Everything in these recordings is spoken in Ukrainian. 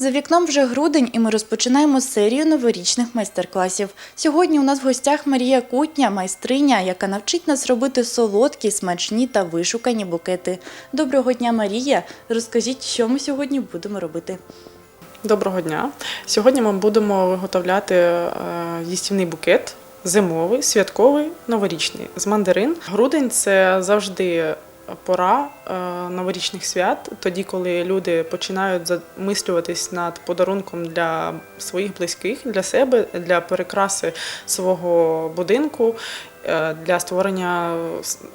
За вікном вже грудень, і ми розпочинаємо серію новорічних майстер-класів. Сьогодні у нас в гостях Марія Кутня, майстриня, яка навчить нас робити солодкі, смачні та вишукані букети. Доброго дня, Марія! Розкажіть, що ми сьогодні будемо робити. Доброго дня. Сьогодні ми будемо виготовляти е, їстівний букет зимовий, святковий, новорічний з мандарин. Грудень це завжди пора е, новорічних свят, тоді, коли люди починають замислюватись над подарунком для своїх близьких, для себе, для перекраси свого будинку. е, Для створення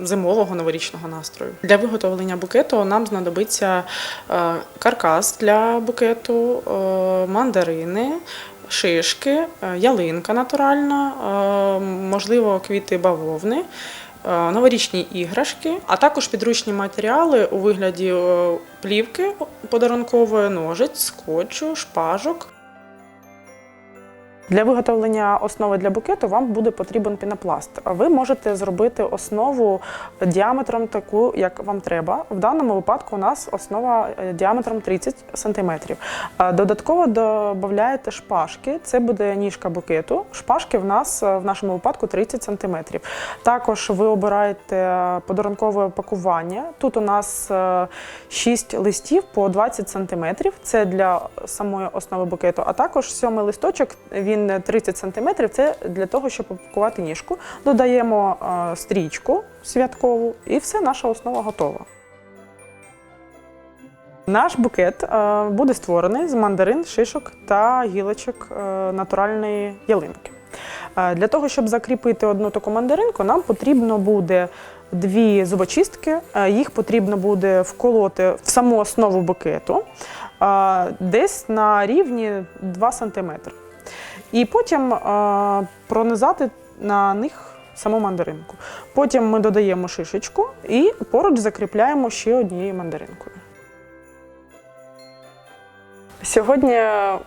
зимового новорічного настрою для виготовлення букету нам знадобиться е, каркас для букету, мандарини, шишки, ялинка натуральна, можливо, квіти бавовни. Е, Новорічні іграшки, а також підручні матеріали у вигляді е, плівки подарункової, ножиць, скотчу, шпажок. Для виготовлення основи для букету вам буде потрібен пінопласт. Ви можете зробити основу діаметром таку, як вам треба. В даному випадку у нас основа е, діаметром 30 см. Додатково додаєте шпажки, це буде ніжка букету. Шпажки в нас е, в нашому випадку 30 см. Також ви обираєте подарункове пакування. Тут у нас 6 листів по 20 см. Це для самої основи букету. А також сьомий листочок, він 30 см. Це для того, щоб опакувати ніжку. Додаємо е, стрічку святкову, і все, наша основа готова. Наш букет е, буде створений з мандарин, шишок та гілочок е, натуральної ялинки. Е, Для того, щоб закріпити одну таку мандаринку, нам потрібно буде дві зубочистки. Е, Їх потрібно буде вколоти в саму основу букету е, десь на рівні 2 см. І потім е, пронизати на них саму мандаринку. Потім ми додаємо шишечку і поруч закріпляємо ще однією мандаринкою. Сьогодні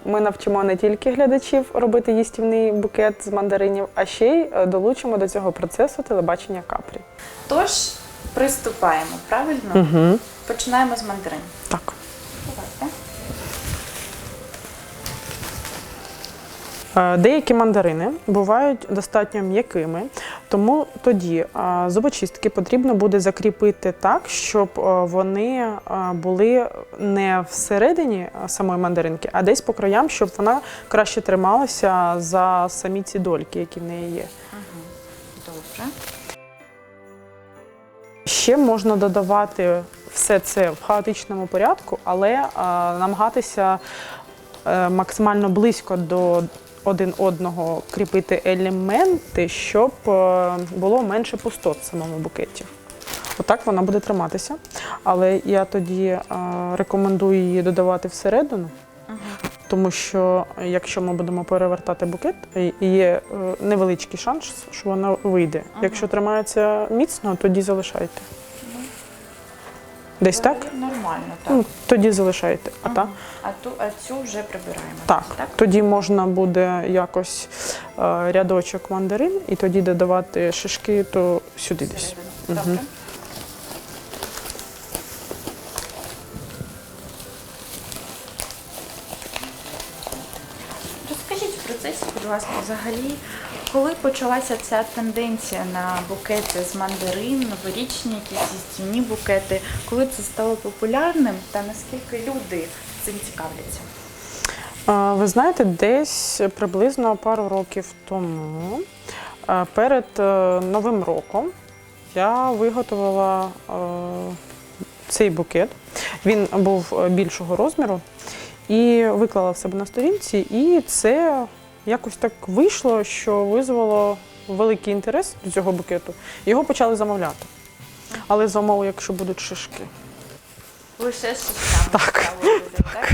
ми навчимо не тільки глядачів робити їстівний букет з мандаринів, а ще й е, долучимо до цього процесу телебачення каплі. Тож приступаємо, правильно? Угу. Починаємо з мандарин. Деякі мандарини бувають достатньо м'якими, тому тоді е, зубочистки потрібно буде закріпити так, щоб е, вони е, були не всередині е, самої мандаринки, а десь по краям, щоб вона краще трималася за самі ці дольки, які в неї є. Добре. Ще можна додавати все це в хаотичному порядку, але е, намагатися е, максимально близько до один одного кріпити елементи, щоб е, було менше пустот в самому букеті. Отак вона буде триматися. Але я тоді е, рекомендую її додавати всередину, тому що е, якщо ми будемо перевертати букет, є невеличкий шанс, що вона вийде. Якщо тримається міцно, тоді залишайте. Десь так? Нормально, так. Ну, тоді залишайте. А так? А, ту, а цю вже прибираємо. Так. так? Тоді можна буде якось е, рядочок мандарин і тоді додавати шишки, то сюди десь. Добре. Розкажіть в процесі, будь ласка, взагалі, коли почалася ця тенденція на букети з мандарин, новорічні якісь їстівні букети, коли це стало популярним та наскільки люди цим цікавляться? Ви знаєте, десь приблизно пару років тому, перед е, Новим роком, я виготовила е, цей букет. Він був е, більшого розміру і виклала в себе на сторінці, і це якось так вийшло, що визвало великий інтерес до цього букету. Його почали замовляти. Але за умови, якщо будуть шишки. Лише шишками Так. так?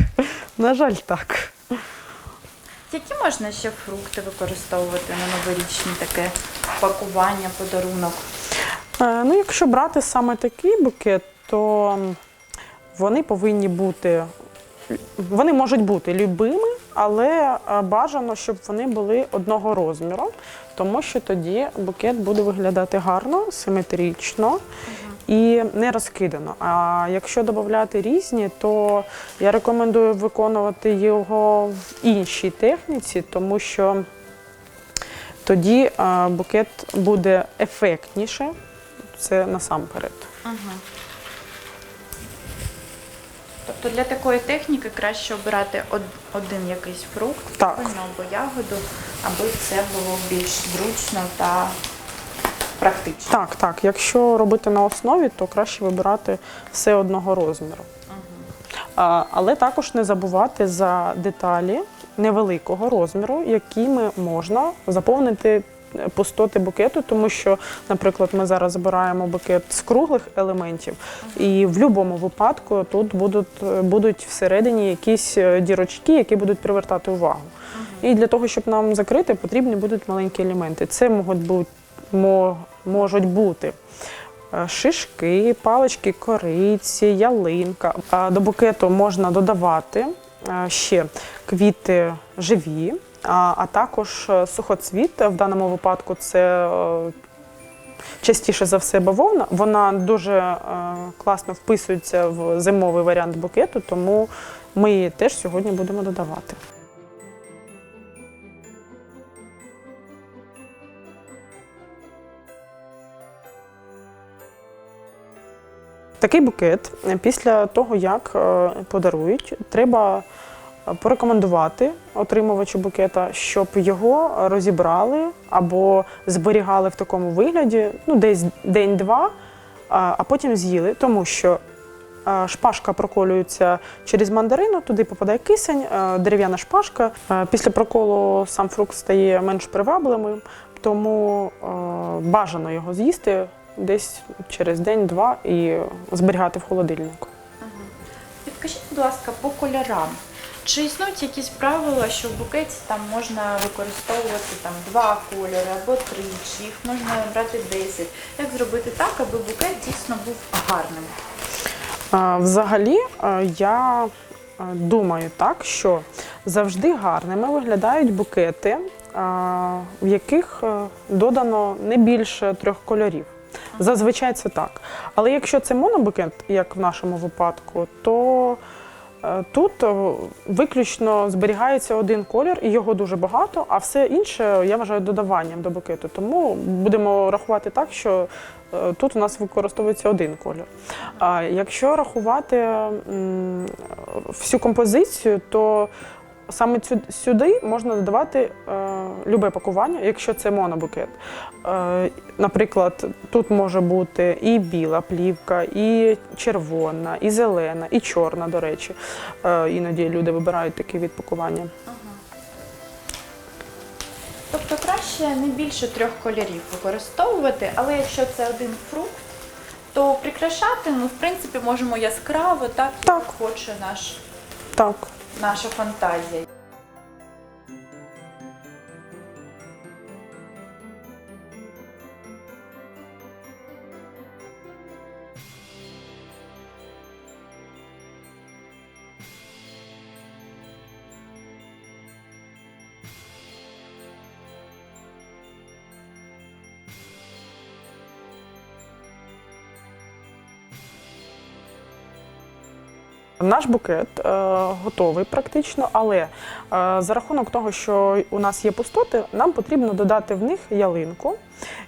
На жаль, так. Які можна ще фрукти використовувати на новорічні таке пакування, подарунок? Е, Ну, якщо брати саме такий букет, то вони повинні бути, вони можуть бути любими, але е, бажано, щоб вони були одного розміру, тому що тоді букет буде виглядати гарно, симетрично і не розкидано. А якщо додати різні, то я рекомендую виконувати його в іншій техніці, тому що тоді е, букет буде ефектніше. Це насамперед. Тобто для такої техніки краще обирати один якийсь фрукт Так. або ягоду, аби це було більш зручно та практично. Так, так. Якщо робити на основі, то краще вибирати все одного розміру. А, Але також не забувати за деталі невеликого розміру, якими можна заповнити пустоти букету, тому що, наприклад, ми зараз збираємо букет з круглих елементів, і в будь-якому випадку тут будуть, будуть всередині якісь е, дірочки, які будуть привертати увагу. І для того, щоб нам закрити, потрібні будуть маленькі елементи. Це можуть бути, можуть бути е, шишки, палички кориці, ялинка. До букету можна додавати е, ще квіти живі, а також е, сухоцвіт. В даному випадку це е, частіше за все бавовна. Вона дуже е, класно вписується в зимовий варіант букету, тому ми її теж сьогодні будемо додавати. Такий букет після того, як подарують, треба порекомендувати отримувачу букета, щоб його розібрали або зберігали в такому вигляді, ну десь день-два, а потім з'їли, тому що шпажка проколюється через мандарину, туди попадає кисень, дерев'яна шпажка. Після проколу сам фрукт стає менш привабливим, тому бажано його з'їсти десь через день-два і зберігати в холодильнику. Підкажіть, будь ласка, по кольорам. Чи існують якісь правила, що в букеті там можна використовувати там два кольори або три, чи їх можна брати 10? Як зробити так, аби букет дійсно був гарним? Взагалі, я думаю так, що завжди гарними виглядають букети, в яких е, додано не більше трьох кольорів. Зазвичай це так. Але якщо це монобукет, як в нашому випадку, то тут е, виключно зберігається один колір, і його дуже багато, а все інше я вважаю додаванням до букету. Тому будемо рахувати так, що е, тут у нас використовується один колір. А якщо рахувати всю композицію, то саме сюди можна додавати е, любе пакування, якщо це монобукет. Е, наприклад, тут може бути і біла плівка, і червона, і зелена, і чорна, до речі. Е, іноді люди вибирають такий від пакування. Тобто краще не більше трьох кольорів використовувати, але якщо це один фрукт, то прикрашати, ну, в принципі, можемо яскраво, так, як Так. хоче наш, Так. Наша фантазія. Наш букет е, готовий практично, але е, за рахунок того, що у нас є пустоти, нам потрібно додати в них ялинку.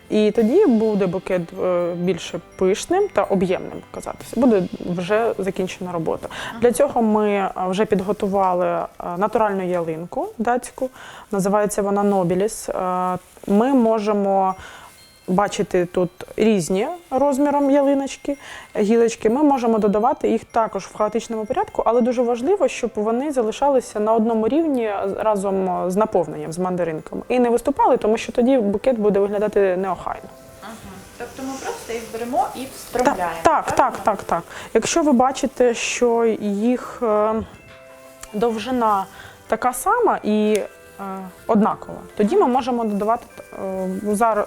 І тоді буде букет е, більше пишним та об'ємним казатися. Буде вже закінчена робота. Для цього ми е, вже підготували е, натуральну ялинку датську, називається вона Нобіліс. Е, Ми можемо бачити тут різні розміром ялиночки, гілочки. Ми можемо додавати їх також в хаотичному порядку, але дуже важливо, щоб вони залишалися на одному рівні разом з наповненням, з мандаринками. І не виступали, тому що тоді букет буде виглядати неохайно. Тобто ми просто їх беремо і Так, встромляємо. так, так, правильно? так, так. Якщо ви бачите, що їх е, довжина така сама і однакова, тоді ми можемо додавати е,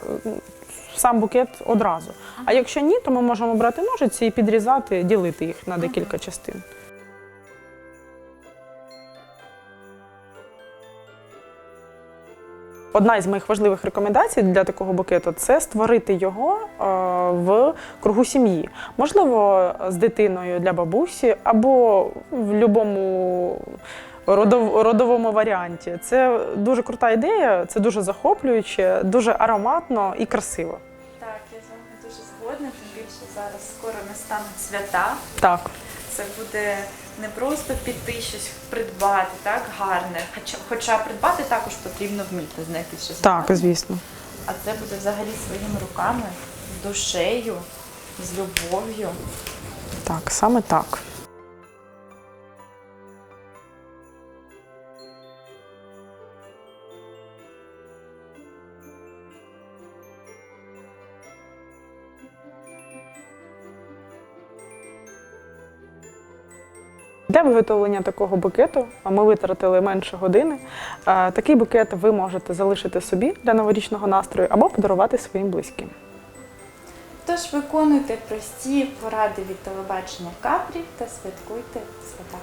сам букет одразу. А якщо ні, то ми можемо брати ножиці і підрізати, ділити їх на декілька частин. Одна із моїх важливих рекомендацій для такого букету це створити його е, в кругу сім'ї. Можливо, з дитиною для бабусі або в будь-якому родов- родовому варіанті. Це дуже крута ідея, це дуже захоплююче, дуже ароматно і красиво. Так, я з вами дуже згодна, тим більше зараз скоро настануть свята. Так. Це буде не просто піти щось придбати, так гарне. Хоча, хоча придбати також потрібно вміти знайти щось. Так, гарне. звісно. А це буде взагалі своїми руками, душею, з любов'ю. Так, саме так. Для виготовлення такого букету ми витратили менше години. Такий букет ви можете залишити собі для новорічного настрою або подарувати своїм близьким. Тож виконуйте прості поради від телебачення капрі та святкуйте свята.